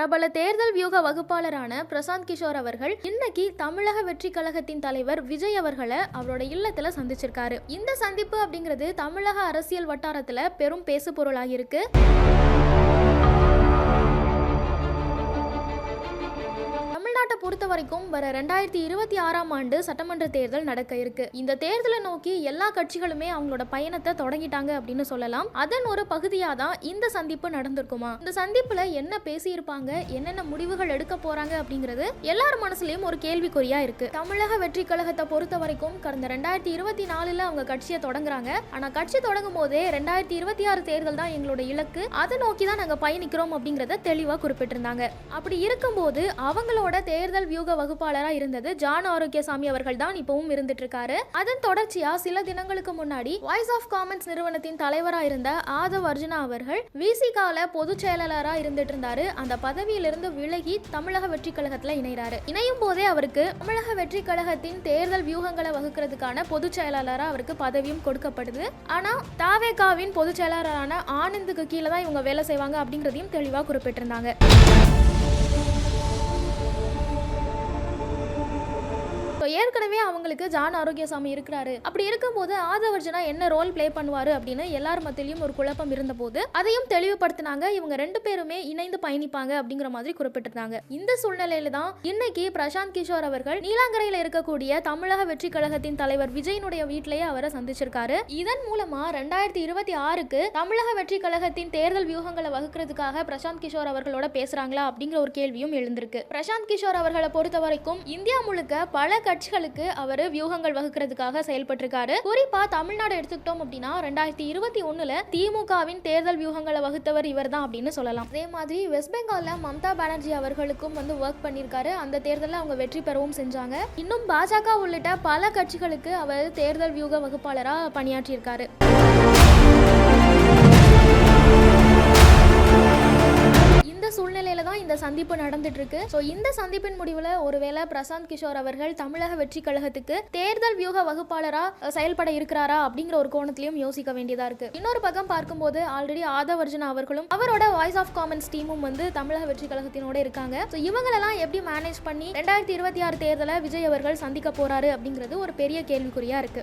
பிரபல தேர்தல் வியூக வகுப்பாளரான பிரசாந்த் கிஷோர் அவர்கள் இன்னைக்கு தமிழக வெற்றி கழகத்தின் தலைவர் விஜய் அவர்களை அவரோட இல்லத்துல சந்திச்சிருக்காரு. இந்த சந்திப்பு அப்படிங்கிறது தமிழக அரசியல் வட்டாரத்துல பெரும் பேசு தமிழ்நாட்டை பொறுத்த வரைக்கும் வர ரெண்டாயிரத்தி இருபத்தி ஆறாம் ஆண்டு சட்டமன்ற தேர்தல் நடக்க இருக்கு. இந்த தேர்தலை நோக்கி எல்லா கட்சிகளுமே அவங்களோட பயணத்தை தொடங்கிட்டாங்க அப்படின்னு சொல்லலாம். அதன் ஒரு பகுதியாக தான் இந்த சந்திப்பு நடந்திருக்குமா? இந்த சந்திப்புல என்ன பேசியிருப்பாங்க? என்னென்ன முடிவுகள் எடுக்க போறாங்க அப்படிங்கிறது எல்லார் மனசுலயும் ஒரு கேள்விக்குறியா இருக்கு. தமிழக வெற்றி கழகத்தை பொறுத்த வரைக்கும் கடந்த ரெண்டாயிரத்தி இருபத்தி நாலுல அவங்க கட்சியை தொடங்குறாங்க. ஆனா கட்சி தொடங்கும் போதே ரெண்டாயிரத்தி இருபத்தி ஆறு தேர்தல் தான் எங்களோட இலக்கு. அதை நோக்கி தான் நாங்க பயணிக்கிறோம் அப்படிங்கறத தெளிவா குறிப்பிட்டிருந்தாங்க. அப்படி இருக்கும்போது அவங்களோட தேர்தல் வியூக வகுப்பாளராக இருந்தது ஜான் ஆரோக்கியசாமி அவர்கள் தான் இப்பவும் இருந்துட்டு இருக்காரு அதன் தொடர்ச்சியா சில தினங்களுக்கு முன்னாடி வாய்ஸ் ஆஃப் காமன்ஸ் நிறுவனத்தின் தலைவராக இருந்த ஆதவ் அர்ஜுனா அவர்கள் விசிகால பொதுச் செயலாளராக இருந்துட்டு இருந்தாரு அந்த பதவியிலிருந்து விலகி தமிழக வெற்றி கழகத்துல இணைகிறாரு இணையும் போதே அவருக்கு தமிழக வெற்றி கழகத்தின் தேர்தல் வியூகங்களை வகுக்கிறதுக்கான பொதுச் செயலாளராக அவருக்கு பதவியும் கொடுக்கப்படுது. ஆனா தாவேகாவின் பொதுச் செயலாளரான ஆனந்துக்கு கீழே தான் இவங்க வேலை செய்வாங்க அப்படிங்கிறதையும் தெளிவாக குறிப்பிட்டிருந்தாங்க. ஏற்கனவே அவங்களுக்கு ஜான் ஆரோக்கியசாமி இருக்கிறாரு. அப்படி இருக்கும்போது ஆதவர்ஜனா என்ன ரோல் ப்ளே பண்ணுவாரு அப்படின்னு எல்லார் மத்தியிலும் ஒரு குழப்பம் இருந்தபோது அதையும் தெளிவுபடுத்தினாங்க. இவங்க ரெண்டு பேருமே இணைந்து பயணிப்பாங்க அப்படிங்கிற மாதிரி குறிப்பிட்டிருந்தாங்க. இந்த சூழ்நிலையில தான் இன்னைக்கு பிரசாந்த் கிஷோர் அவர்கள் நீலாங்கரையில் இருக்கக்கூடிய தமிழக வெற்றி கழகத்தின் தலைவர் விஜயனுடைய வீட்டிலேயே அவரை சந்திச்சிருக்காரு. இதன் மூலமா ரெண்டாயிரத்தி இருபத்தி ஆறுக்கு தமிழக வெற்றி கழகத்தின் தேர்தல் வியூகங்களை வகுக்கிறதுக்காக பிரசாந்த் கிஷோர் அவர்களோட பேசுறாங்களா அப்படிங்கிற ஒரு கேள்வியும் எழுந்திருக்கு. பிரசாந்த் கிஷோர் அவர்களை பொறுத்த வரைக்கும் இந்தியா முழுக்க பல கட்சிகளுக்கு அவர் வியூகங்கள் வகுக்கிறதுக்காக செயல்பட்டிருக்காரு. குறிப்பா தமிழ்நாடு எடுத்துக்கிட்டோம் அப்படின்னா ரெண்டாயிரத்தி இருபத்தி ஒண்ணுல திமுகவின் தேர்தல் வியூகங்களை வகுத்தவர் இவர் தான் அப்படின்னு சொல்லலாம். அதே மாதிரி வெஸ்ட் பெங்கால்ல மம்தா பானர்ஜி அவர்களுக்கும் வந்து ஒர்க் பண்ணியிருக்காரு. அந்த தேர்தலில் அவங்க வெற்றி பெறவும் செஞ்சாங்க. இன்னும் பாஜக உள்ளிட்ட பல கட்சிகளுக்கு அவர் தேர்தல் வியூக வகுப்பாளராக பணியாற்றியிருக்காரு. இந்த சந்திப்பு நடந்துட்டு இருக்கு ஸோ இந்த சந்திப்பின் முடிவில் ஒருவேளை பிரசாந்த் கிஷோர் அவர்கள் தமிழக வெற்றி கழகத்துக்கு தேர்தல் வியூக வகுப்பாளராக செயல்பட இருக்கிறாரா அப்படிங்கிற ஒரு கோணத்திலையும் யோசிக்க வேண்டியதாக இருக்கு. இன்னொரு பக்கம் பார்க்கும்போது ஆல்ரெடி ஆதவர்ஜனா அவர்களும் அவரோட வாய்ஸ் ஆஃப் காமன்ஸ் டீமும் வந்து தமிழக வெற்றி கழகத்தினோட இருக்காங்க. ஸோ இவங்களெல்லாம் எப்படி மேனேஜ் பண்ணி ரெண்டாயிரத்தி இருபத்தி ஆறு தேர்தலை விஜய் அவர்கள் சந்திக்க போறாரு அப்படிங்கிறது ஒரு பெரிய கேள்விக்குறியா இருக்கு.